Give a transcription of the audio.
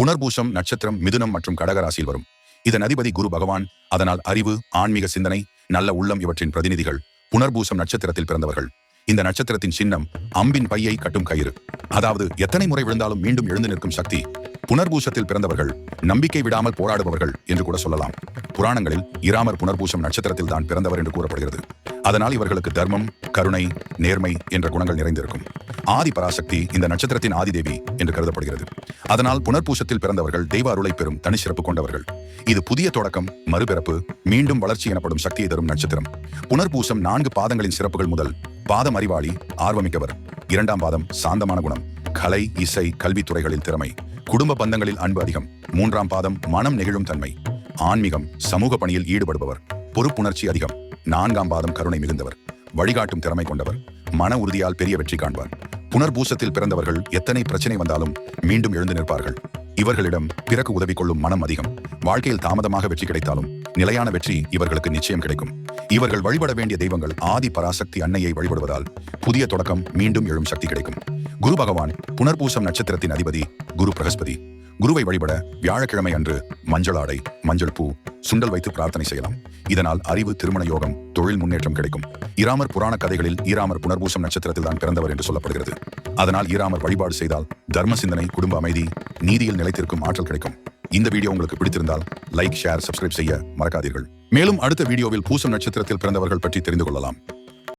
புனர்பூசம் நட்சத்திரம் மிதுனம் மற்றும் கடகராசியில் வரும். இதன் அதிபதி குரு பகவான். அதனால் அறிவு ஆன்மீக சிந்தனை நல்ல உள்ளம் இவற்றின் பிரதிநிதிகள் புனர்பூசம் நட்சத்திரத்தில் பிறந்தவர்கள். இந்த நட்சத்திரத்தின் சின்னம் அம்பின் பையை கட்டும் கயிறு. அதாவது எத்தனை முறை விழுந்தாலும் மீண்டும் எழுந்து நிற்கும் சக்தி. புனர்பூசத்தில் பிறந்தவர்கள் நம்பிக்கை விடாமல் போராடுபவர்கள் என்று கூட சொல்லலாம். புராணங்களில் இராமர் புனர்பூசம் நட்சத்திரத்தில் தான் பிறந்தவர் என்று கூறப்படுகிறது. அதனால் இவர்களுக்கு தர்மம் கருணை நேர்மை என்ற குணங்கள் நிறைந்திருக்கும். ஆதி பராசக்தி இந்த நட்சத்திரத்தின் ஆதிதேவி என்று கருதப்படுகிறது. அதனால் புனர்பூசத்தில் பிறந்தவர்கள் தெய்வ அருளை பெறும் தனி சிறப்பு கொண்டவர்கள். இது புதிய தொடக்கம் மறுபிறப்பு மீண்டும் வளர்ச்சி எனப்படும் சக்தியை தரும் நட்சத்திரம். புனர்பூசம் நான்கு பாதங்களின் சிறப்புகள் முதல் பாதம் அறிவாளி ஆர்வமிக்கவர். இரண்டாம் பாதம் சாந்தமான குணம் கலை இசை கல்வித்துறைகளில் திறமை. குடும்ப பந்தங்களில் அன்பு அதிகம். மூன்றாம் பாதம் மனம் நெகிழும் தன்மை. ஆன்மீகம் சமூக பணியில் ஈடுபடுபவர். பொறுப்புணர்ச்சி அதிகம். நான்காம் பாதம் கருணை மிகுந்தவர். வழிகாட்டும் திறமை கொண்டவர். மன உறுதியால் பெரிய வெற்றி காண்பார். புனர்பூசத்தில் பிறந்தவர்கள் எத்தனை பிரச்சனை வந்தாலும் மீண்டும் எழுந்து நிற்பார்கள். இவர்களிடம் பிறகு உதவி கொள்ளும் மனம் அதிகம். வாழ்க்கையில் தாமதமாக வெற்றி கிடைத்தாலும் நிலையான வெற்றி இவர்களுக்கு நிச்சயம் கிடைக்கும். இவர்கள் வழிபட வேண்டிய தெய்வங்கள் ஆதி பராசக்தி அன்னையை வழிபடுவதால் புதிய தொடக்கம் மீண்டும் எழும் சக்தி கிடைக்கும். குரு பகவான் புனர்பூசம் நட்சத்திரத்தின் அதிபதி குரு பிரகஸ்பதி. குருவை வழிபட வியாழக்கிழமை அன்று மஞ்சள் ஆடை மஞ்சள் பூ சுண்டல் வைத்து பிரார்த்தனை செய்யலாம். இதனால் அறிவு திருமண யோகம் தொழில் முன்னேற்றம் கிடைக்கும். இராமர் புராண கதைகளில் ஈராமர் புனர்பூசம் நட்சத்திரத்தில் தான் பிறந்தவர் என்று சொல்லப்படுகிறது. அதனால் ஈராமர் வழிபாடு செய்தால் தர்ம சிந்தனை குடும்ப அமைதி நீதியில் நிலைத்திருக்கும் ஆற்றல் கிடைக்கும். இந்த வீடியோ உங்களுக்கு பிடித்திருந்தால் லைக் ஷேர் சப்ஸ்கிரைப் செய்ய மறக்காதீர்கள். மேலும் அடுத்த வீடியோவில் பூசம் நட்சத்திரத்தில் பிறந்தவர்கள் பற்றி தெரிந்து கொள்ளலாம்.